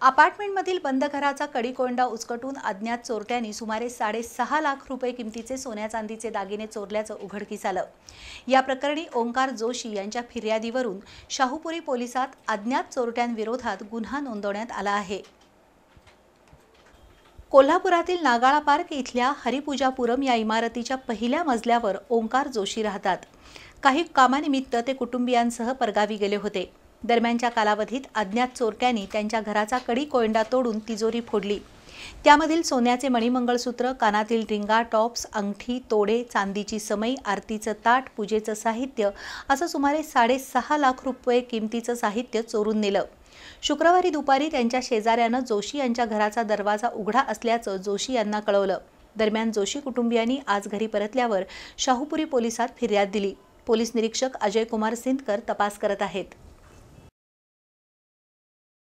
अपार्टमेंटमधील बंद घराचा कडीकोंडा उचकटून अज्ञात चोरट्यांनी सुमारे साडेसहा लाख रुपये किमतीचे सोन्या चांदीचे दागिने चोरल्याचं उघडकीस आलं. या प्रकरणी ओंकार जोशी यांच्या फिर्यादीवरून शाहूपुरी पोलिसात अज्ञात चोरट्यांविरोधात गुन्हा नोंदवण्यात आला आहे. कोल्हापुरातील नागाळा पार्क इथल्या हरिपूजापुरम या इमारतीच्या पहिल्या मजल्यावर ओंकार जोशी राहतात. काही कामानिमित्त ते कुटुंबियांसह परगावी गेले होते. दरम्यानच्या कालावधीत अज्ञात चोरट्यांनी त्यांच्या घराचा कडी कोयंडा तोडून तिजोरी फोडली. त्यामधील सोन्याचे मणिमंगळसूत्र कानातील रिंगा टॉप्स अंगठी तोडे चांदीची समई आरतीचं ताट पूजेचं साहित्य असं सुमारे साडेसहा लाख रुपये किमतीचं साहित्य चोरून नेलं. शुक्रवारी दुपारी त्यांच्या शेजाऱ्यानं जोशी यांच्या घराचा दरवाजा उघडा असल्याचं जोशी यांना कळवलं. दरम्यान जोशी कुटुंबियांनी आज घरी परतल्यावर शाहूपुरी पोलिसात फिर्याद दिली. पोलीस निरीक्षक अजय कुमार सिंदकर तपास करत आहेत.